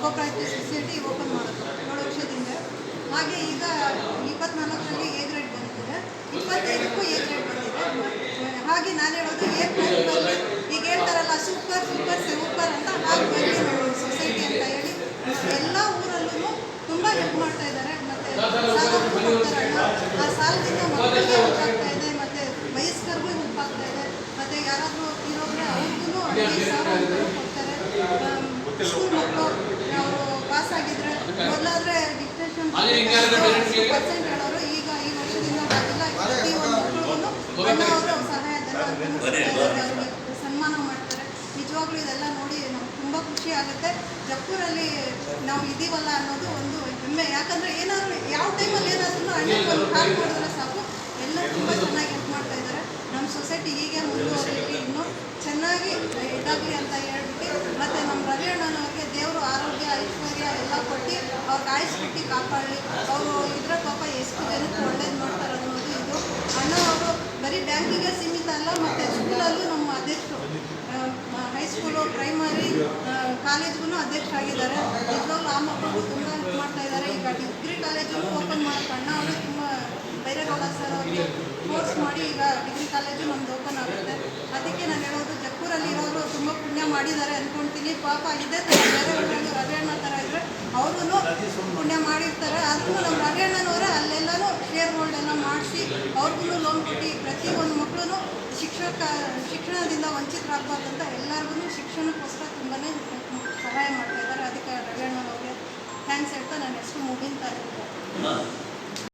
Cooperative society open ಮಾಡೋದು ಏಳು ಹಾಗೆ ಈಗ ಇಪ್ಪತ್ನಾಲ್ಕರಲ್ಲಿ ಎ ಗ್ರೇಡ್ ಬಂದಿದೆ ಇಪ್ಪತ್ತೈದಕ್ಕೂ ಎ ಗ್ರೇಡ್ ಬಂದಿದೆ ಹಾಗೆ ನಾನು ಹೇಳೋದು ಎ ಪ್ಲಸ್ ಬರಲಿ ಈಗ ಹೇಳ್ತಾರಲ್ಲ ಸೂಪರ್ ಸೂಪರ್ ಸೂಪರ್ ಅಂತ ಹಾಗೆ ಬರಲಿ ಸೊಸೈಟಿ ಅಂತ ಹೇಳಿ ಎಲ್ಲ ಊರಲ್ಲೂ ತುಂಬ ಹೆಲ್ಪ್ ಮಾಡ್ತಾ ಇದ್ದಾರೆ ಮತ್ತು ಆ ಸಾಲದಿಂದ ಮಕ್ಕಳಿಗೆ ಹೆಲ್ಪ್ ಆಗ್ತಾ ಇದೆ ಮತ್ತು ವಯಸ್ಕರಿಗೂ ಹೆಲ್ಪ್ ಆಗ್ತಾ ಮತ್ತು ಯಾರಾದರೂ ಇರೋದ್ರೆ ಪಾಸ್ ಆಗಿದ್ರೆ ಮೊದಲಾದ್ರೆ ಡಿಕ್ಟೇಷನ್ ಪರ್ಸೆಂಟ್ ಹೇಳೋರು ಈಗ ಈ ವರ್ಷದಿಂದ ಆಗಿಲ್ಲ ಪ್ರತಿ ಒಂದು ಮಕ್ಕಳಿಗೂ ಅವರು ಸಹಾಯಧನ ಸನ್ಮಾನ ಮಾಡ್ತಾರೆ ನಿಜವಾಗ್ಲೂ ಇದೆಲ್ಲ ನೋಡಿ ನಮ್ಗೆ ತುಂಬ ಖುಷಿ ಆಗುತ್ತೆ ಜಪ್ಪೂರಲ್ಲಿ ನಾವು ಇದೀವಲ್ಲ ಅನ್ನೋದು ಒಂದು ಹೆಮ್ಮೆ ಯಾಕಂದ್ರೆ ಏನಾದ್ರು ಯಾವ ಟೈಮಲ್ಲಿ ಏನಾದ್ರೂ ಹಣ್ಣು ಕಾಲ್ ಮಾಡಿದ್ರೆ ಸಾಕು ಎಲ್ಲ ತುಂಬ ಚೆನ್ನಾಗಿ ಹೆಲ್ಪ್ ಮಾಡ್ತಾ ಇದ್ದಾರೆ ನಮ್ಮ ಸೊಸೈಟಿ ಹೀಗೆ ಇನ್ನೂ ಚೆನ್ನಾಗಿ ಇದಾಗಲಿ ಅಂತ ಹೇಳ್ಬಿಟ್ಟು ಮತ್ತು ನಮ್ಮ ರವಿ ಅಣ್ಣನವ್ರಿಗೆ ದೇವರು ಆರೋಗ್ಯ, ಐಶ್ವರ್ಯ ಎಲ್ಲ ಕೊಟ್ಟು ಅವ್ರಿಗೆ ಕಾಯಿಸ್ಬಿಟ್ಟು ಕಾಪಾಡಲಿ. ಅವರು ಇದ್ರ ಪಾಪ ಎಷ್ಟು ಜನಕ್ಕೆ ಒಳ್ಳೇದು ಮಾಡ್ತಾರೆ ಅನ್ನೋದು ಇದು. ಅಣ್ಣ ಅವರು ಬರೀ ಬ್ಯಾಂಕಿಗೆ ಸೀಮಿತ ಅಲ್ಲ, ಮತ್ತು ಸ್ಕೂಲಲ್ಲೂ ನಮ್ಮ ಅಧ್ಯಕ್ಷರು. ಹೈಸ್ಕೂಲು ಪ್ರೈಮರಿ ಕಾಲೇಜ್ಗೂ ಅಧ್ಯಕ್ಷರಾಗಿದ್ದಾರೆ. ನಿಜವಾಗ್ಲೂ ಆ ಮಕ್ಕಳು ತುಂಬ ಹೆಲ್ಪ್ ಮಾಡ್ತಾ ಇದ್ದಾರೆ. ಈಗ ಡಿಗ್ರಿ ಕಾಲೇಜನ್ನು ಓಪನ್ ಮಾಡೋಕೆ ಅಣ್ಣ ಅವರು ತುಂಬ ಬೈರೇಗೌಡ ಸರ್ ಅವ್ರಿಗೆ ಕೋರ್ಸ್ ಮಾಡಿ ಈಗ ಡಿಗ್ರಿ ಕಾಲೇಜು ನಮ್ದು ಓಪನ್ ಆಗುತ್ತೆ. ಅದಕ್ಕೆ ನಾನು ಹೇಳೋದು ಜಕ್ಕೂರಲ್ಲಿ ಇರೋರು ತುಂಬ ಪುಣ್ಯ ಮಾಡಿದ್ದಾರೆ ಅಂದ್ಕೊಳ್ತೀನಿ ಪಾಪ ಇದೇ ಥರ ಬೇರೆ ಊರಲ್ಲಿ ರವಿಯಣ್ಣ ಥರ ಇದ್ದರೆ ಅವ್ರೂ ಪುಣ್ಯ ಮಾಡಿರ್ತಾರೆ. ಆದರೂ ನಮ್ಮ ರವಿಯಣ್ಣನವರೇ ಅಲ್ಲೆಲ್ಲಾನು ಶೇರ್ ಹೋಲ್ಡ್ ಎಲ್ಲ ಮಾಡಿಸಿ, ಅವ್ರಿಗೂ ಲೋನ್ ಕೊಟ್ಟು ಪ್ರತಿಯೊಂದು ಮಕ್ಕಳು ಶಿಕ್ಷಕ, ಶಿಕ್ಷಣದಿಂದ ವಂಚಿತರಾಗಬಾರ್ದಂತ ಎಲ್ಲರಿಗೂ ಶಿಕ್ಷಣಕ್ಕೋಸ್ಕರ ತುಂಬಾ ಸಹಾಯ ಮಾಡ್ತಾ ಇದ್ದಾರೆ. ಅದಕ್ಕೆ ರವಿಯಣ್ಣನವ್ರಿಗೆ ಥ್ಯಾಂಕ್ಸ್ ಹೇಳ್ತಾ ನಾನು ಎಷ್ಟು ಮುಗಿಂತ